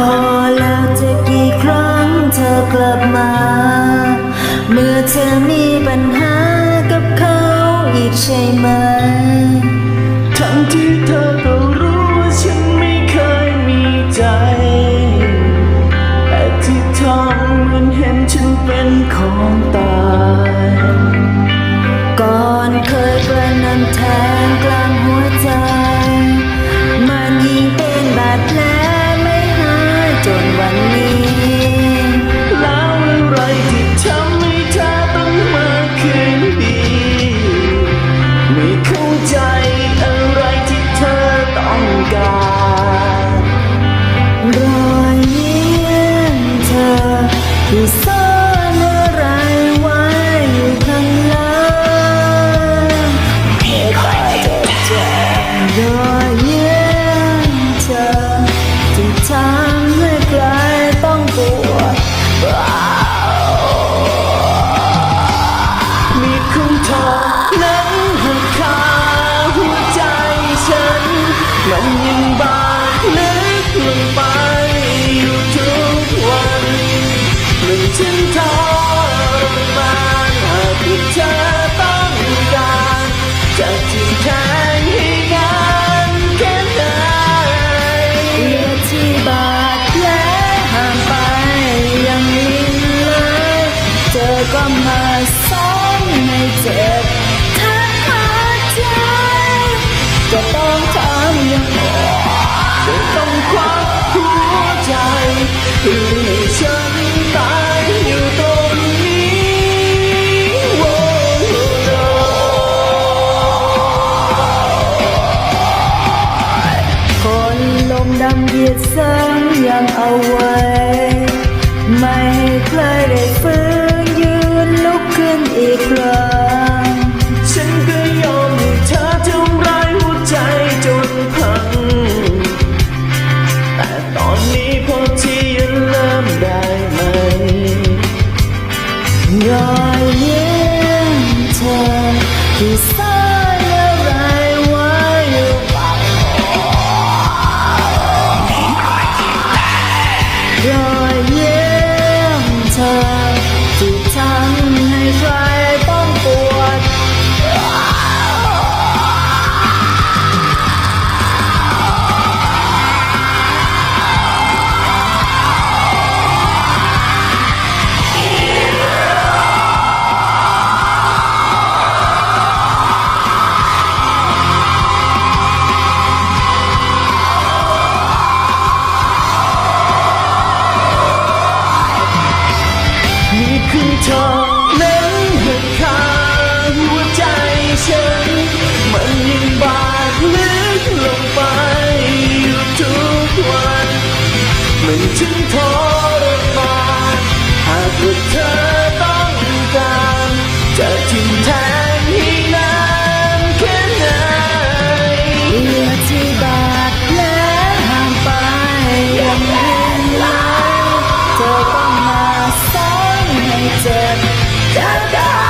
พอแล้วจะกี่ครั้งเธอกลับมา เมื่อเธอมีปัญหากับเขาอีกใช่ไหม ไม่เข้าใจอะไรที่เธอต้องการ ลมยังบาดลึกลงไปอยู่ทุกวันหนึ่งเส้นทาง รอยยิ้มเธอที่ ธอนั้นมันขาดหัวใจฉัน มันยิ่งบาดลึกลงไปอยู่ทุกวัน มันจึงทน Yeah.